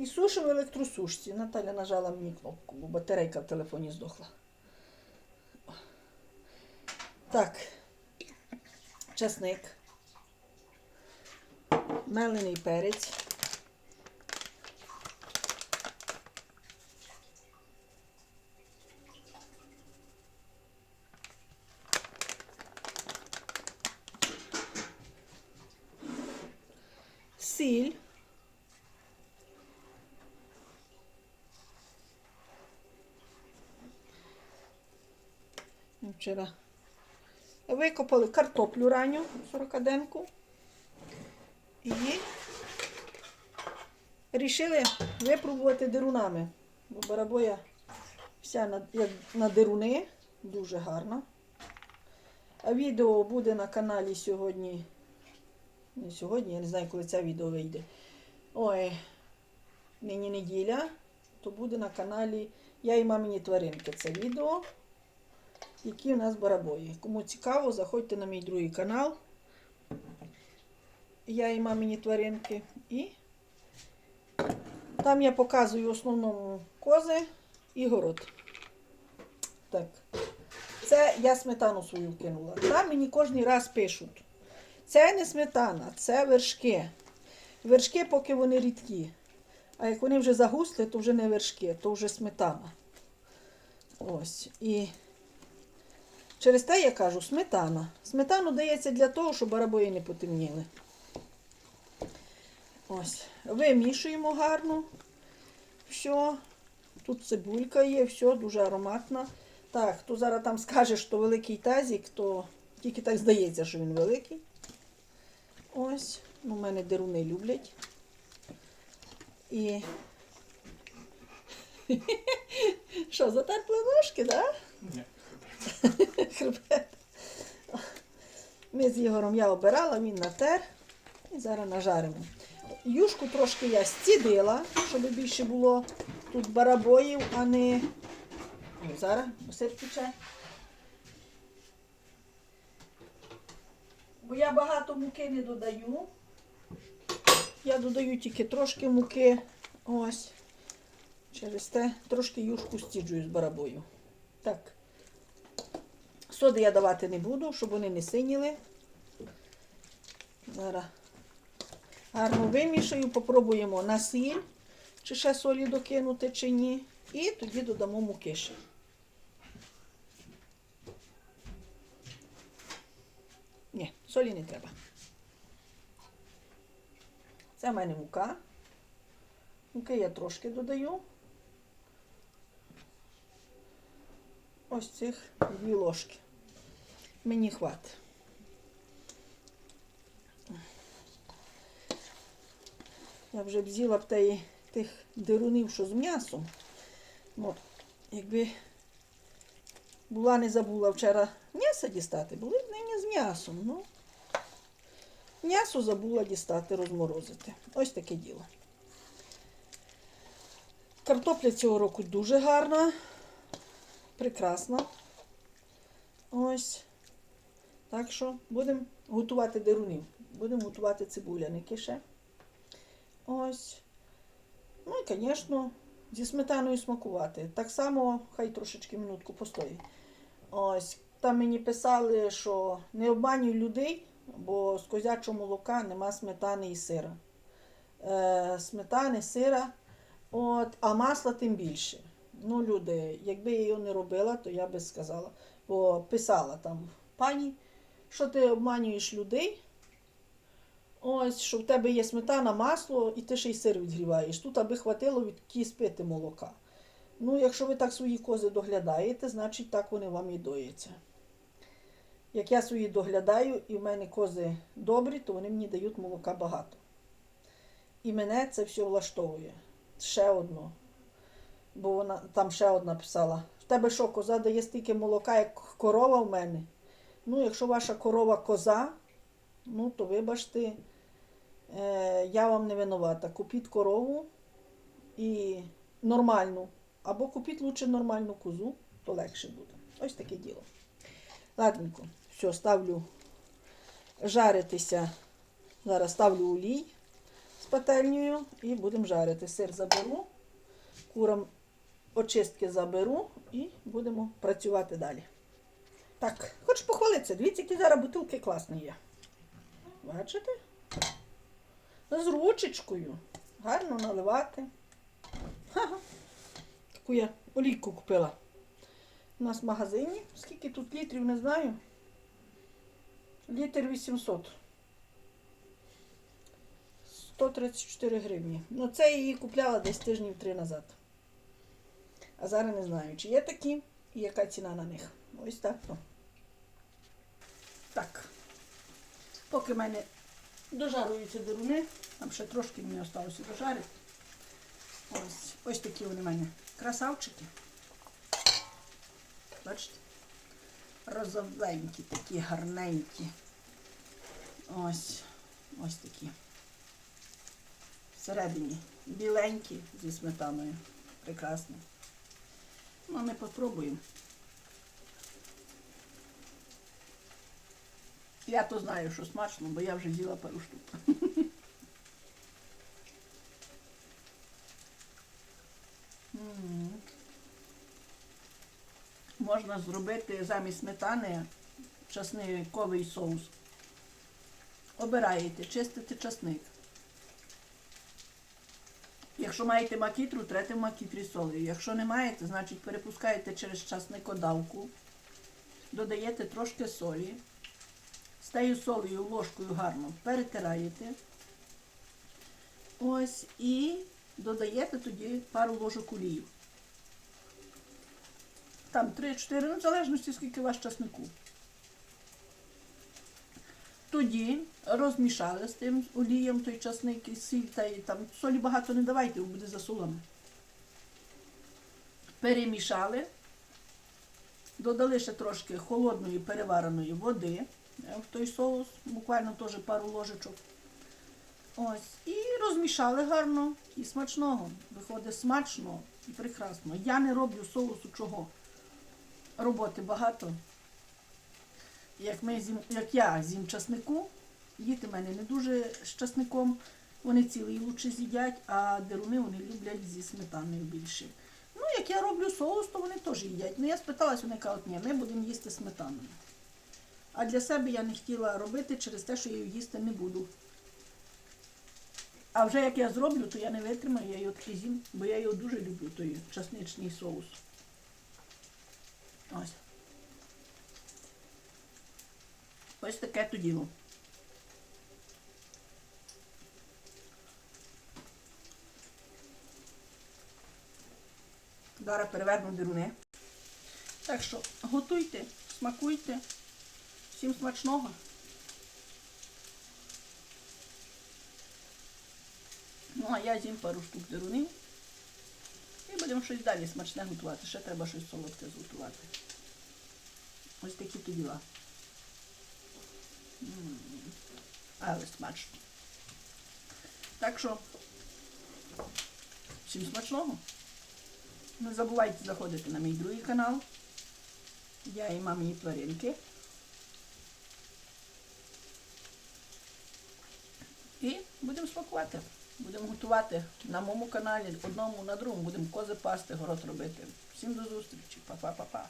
І сушу в електросушці. Наталя нажала мені кнопку, бо батарейка в телефоні здохла. Так. Часник. Мелений перець. Сіль. Ми Вчора викопали картоплю ранню 40-денку і рішили випробувати дирунами. Бо барабоя вся на, як на дируни, дуже гарна. А відео буде на каналі сьогодні. Не сьогодні, я не знаю, коли це відео вийде. Ой, нині неділя, то буде на каналі Я і мамині тваринки. Це відео, які у нас барабої. Кому цікаво, заходьте на мій другий канал. Я і мамині тваринки. І там я показую в основному кози і город. Так. Це я сметану свою кинула. Там мені кожен раз пишуть. Це не сметана, це вершки. Вершки, поки вони рідкі. А як вони вже загусли, то вже не вершки, то вже сметана. Ось. І через те я кажу сметана. Сметану дається для того, щоб барабої не потемніли. Ось. Вимішуємо гарно. Все. Тут цибулька є, все дуже ароматно. Так, хто зараз там скаже, що великий тазик, то тільки так здається, що він великий. Ось, ну, в мене деруни люблять. І. Що, затерпли ножки, так? Ні. Хребет. Ми з Ігорем я обирала, він натер. І зараз нажаримо. Юшку трошки я стідила, щоб більше було тут барабоїв, а не. Зараз посип тече. Бо я багато муки не додаю. Я додаю тільки трошки муки. Ось. Через те трошки юшку стіджую з барабою. Так. Соди я давати не буду, щоб вони не синіли. Зараз гарно вимішаю, попробуємо на сіль, чи ще солі докинути, чи ні. І тоді додамо муки ще. Ні, солі не треба. Це в мене мука. Муки я трошки додаю. Ось цих дві ложки. Мені хватить. Я вже б з'їла б тієї- тих дирунів, що з м'ясом. Ну, якби була не забула вчора м'ясо дістати, були б нині з м'ясом. Ну, м'ясо забула дістати, розморозити. Ось таке діло. Картопля цього року дуже гарна, прекрасна. Ось. Так що будемо готувати дерунів. Будемо готувати цибуляники ще. Ось. Ну і, звісно, зі сметаною смакувати. Так само, хай трошечки минутку постоїть. Ось. Там мені писали, що не обманюй людей, бо з козячого молока нема сметани і сира. Е, сметани, сира, от, а масла тим більше. Ну, люди, якби я його не робила, то я би сказала, бо писала там пані, що ти обманюєш людей. Ось, що в тебе є сметана, масло, і ти ще й сир відгріваєш. Тут аби хватило від кіз пити молока. Ну, якщо ви так свої кози доглядаєте, значить так вони вам і доїться. Як я свої доглядаю, і в мене кози добрі, то вони мені дають молока багато. І мене це все влаштовує. Ще одно. Бо вона там ще одна писала: в тебе що, коза дає стільки молока, як корова в мене. Ну, якщо ваша корова коза, ну то вибачте, е, я вам не винувата. Купіть корову і нормальну. Або купіть лучше нормальну козу, то легше буде. Ось таке діло. Ладненько, все, ставлю жаритися. Зараз ставлю олій. з пательнею і будемо жарити. Сир заберу, курам очистки заберу і будемо працювати далі. Так, хочу похвалитися. Дивіться, які зараз бутилки класні є. Бачите? З ручечкою. Гарно наливати. Ха-ха. Таку я олійку купила. У нас в магазині. Скільки тут літрів, не знаю. Літр 800. 134 гривні. Ну, це я її купляла десь тижнів три назад. А зараз не знаю, чи є такі і яка ціна на них. Ось так то. Так. Поки в мене дожаруються деруни, там ще трошки мені залишилося дожарити. Ось, ось такі вони в мене красавчики. Бачите? Розовенькі, такі гарненькі. Ось, ось такі. Всередині біленькі зі сметаною. Прекрасно. Ну, ми попробуємо. Я то знаю, що смачно, бо я вже з'їла пару штук. Можна зробити замість сметани часниковий соус. Обираєте, чистите часник. Якщо маєте макітру, трете в макітрі солею. Якщо не маєте, значить перепускаєте через часникодавку, додаєте трошки солі, з тією солею ложкою гарно перетираєте. Ось і додаєте тоді пару ложок олії. Там 3-4, ну в залежності, скільки у вас часнику. Тоді розмішали з тим олієм той часник і сіль, та й там солі багато не давайте, бо буде засолоне. Перемішали, додали ще трошки холодної перевареної води в той соус, буквально теж пару ложечок. Ось, і розмішали гарно і смачного. Виходить смачно і прекрасно. Я не роблю соусу чого. Роботи багато. Як, ми як я з'їм часнику, діти в мене не дуже з часником, вони цілий лучше з'їдять, а деруни вони люблять зі сметаною більше. Ну, як я роблю соус, то вони теж їдять. Ну, я спиталась, вони кажуть, ні, ми будемо їсти сметаною. А для себе я не хотіла робити через те, що я її їсти не буду. А вже як я зроблю, то я не витримаю, я таки з'їм, бо я його дуже люблю, той часничний соус. Ось. Ось таке то діло. Зараз переверну дируни. Так що готуйте, смакуйте. Всім смачного. Ну, а я з'їм пару штук дирунів. І будемо щось далі смачне готувати. Ще треба щось солодке зготувати. Ось такі то діла. Але смачно. Так що, всім смачного. Не забувайте заходити на мій другий канал. Я і мамині тваринки. І будемо смакувати. Будемо готувати на моєму каналі, одному, на другому. Будемо кози пасти, город робити. Всім до зустрічі. Па-па-па-па.